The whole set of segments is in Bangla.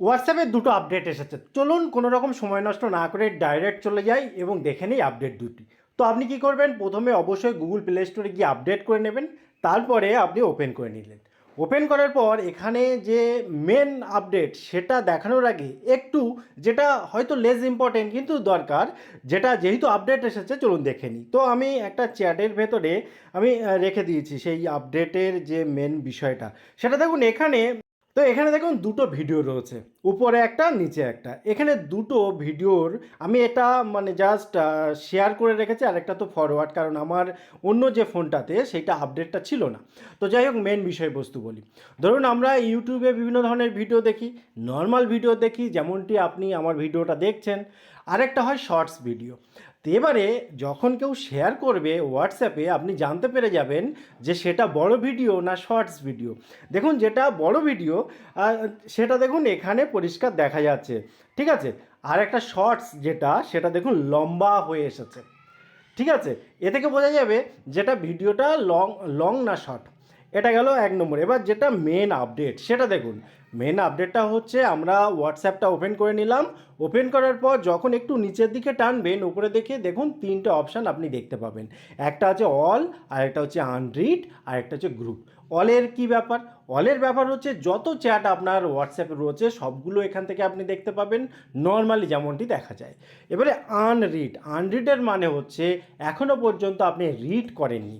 হোয়াটসঅ্যাপে দুটো আপডেট এসেছে। চলুন কোনো রকম সময় নষ্ট না করে ডাইরেক্ট চলে যাই এবং দেখে নিই আপডেট দুটি। তো আপনি কি করবেন? প্রথমে অবশ্যই গুগল প্লে স্টোরে গিয়ে আপডেট করে নেবেন, তারপরে আপনি ওপেন করে নিলেন। ওপেন করার পর এখানে যে মেন আপডেট সেটা দেখানোর আগে একটু যেটা হয়তো লেস ইম্পর্টেন্ট কিন্তু দরকার, যেটা যেহেতু আপডেট এসেছে, চলুন দেখে নিই। তো আমি একটা চ্যাটের ভেতরে আমি রেখে দিয়েছি সেই আপডেটের যে মেন বিষয়টা। সেটা দেখুন, এখানে তো এখানে দেখুন দুটো ভিডিও রয়েছে, উপরে একটা, নিচে একটা। এখানে দুটো ভিডিওর আমি এটা মানে জাস্ট শেয়ার করে রেখেছি, আর একটা তো ফরওয়ার্ড কারণ আমার অন্য যে ফোনটাতে সেটা আপডেটটা ছিল না। তো যাই হোক মেন বিষয়বস্তু বলি। ধরুন আমরা ইউটিউবে বিভিন্ন ধরনের ভিডিও দেখি নর্মাল ভিডিও দেখি, যেমনটি আপনি আমার ভিডিওটা দেখছেন। আরেকটা হয় শর্টস ভিডিও তো এবারে যখন কেউ শেয়ার করবে হোয়াটসঅ্যাপে আপনি জানতে পেরে যাবেন যে সেটা বড় ভিডিও না শর্টস ভিডিও দেখুন, যেটা বড় ভিডিও সেটা দেখুন, এখানে পরিষ্কার দেখা যাচ্ছে। ঠিক আছে? আর একটা শর্টস যেটা, সেটা দেখুন, লম্বা হয়ে এসেছে। ঠিক আছে? এ থেকে বোঝা যাবে যেটা ভিডিওটা লং লং না শর্ট এটা গেল এক নম্বর। এবার যেটা মেন আপডেট সেটা দেখুন। মেন আপডেটটা হচ্ছে আমরা হোয়াটসঅ্যাপটা ওপেন করে নিলাম। ওপেন করার পর যখন একটু নিচের দিকে টানবেন, উপরে দেখে দেখুন তিনটে অপশান আপনি দেখতে পাবেন। একটা হচ্ছে অল আর একটা হচ্ছে আনরিড আর একটা হচ্ছে গ্রুপ অলের কি ব্যাপার? অলের ব্যাপার হচ্ছে যত চ্যাট আপনার হোয়াটসঅ্যাপে রয়েছে, সবগুলো এখান থেকে আপনি দেখতে পাবেন। নর্মালি যেমনটি দেখা যায়। এবারে আনরিড আনরিডের মানে হচ্ছে এখনও পর্যন্ত আপনি রিড করেননি।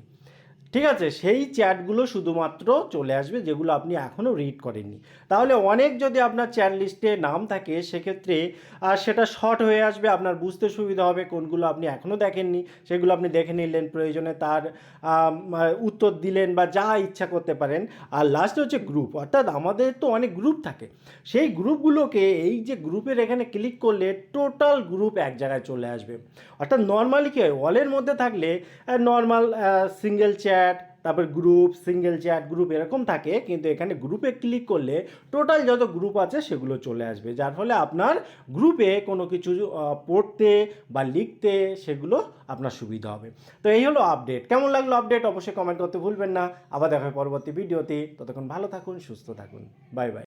ঠিক আছে? সেই চ্যাটগুলো শুধুমাত্র চলে আসবে যেগুলো আপনি এখনও রিড করেননি। তাহলে অনেক যদি আপনার চ্যাট লিস্টে নাম থাকে, সেক্ষেত্রে আর সেটা শর্ট হয়ে আসবে, আপনার বুঝতে সুবিধা হবে কোনগুলো আপনি এখনও দেখেননি। সেগুলো আপনি দেখে নিলেন, প্রয়োজনে তার উত্তর দিলেন বা যা ইচ্ছা করতে পারেন। আর লাস্টে হচ্ছে গ্রুপ অর্থাৎ আমাদের তো অনেক গ্রুপ থাকে। সেই গ্রুপগুলোকে এই যে গ্রুপের এখানে ক্লিক করলে টোটাল গ্রুপ এক জায়গায় চলে আসবে। অর্থাৎ নর্মালি কী হয়? ওয়ালের মধ্যে থাকলে নর্মাল সিঙ্গেল চ্যাট তারপর গ্রুপ সিঙ্গেল চ্যাট গ্রুপ এরকম থাকে, কিন্তু এখানে গ্রুপে ক্লিক করলে টোটাল যত গ্রুপ আছে সেগুলো চলে আসবে। যার ফলে আপনার গ্রুপে কোনো কিছু পড়তে বা লিখতে সেগুলো আপনার সুবিধা হবে। তো এই হলো আপডেট কেমন লাগল আপডেট অবশ্যই কমেন্ট করতে ভুলবেন না। আবার দেখা পরবর্তী ভিডিওতে ততক্ষণ ভালো থাকুন, সুস্থ থাকুন। Bye bye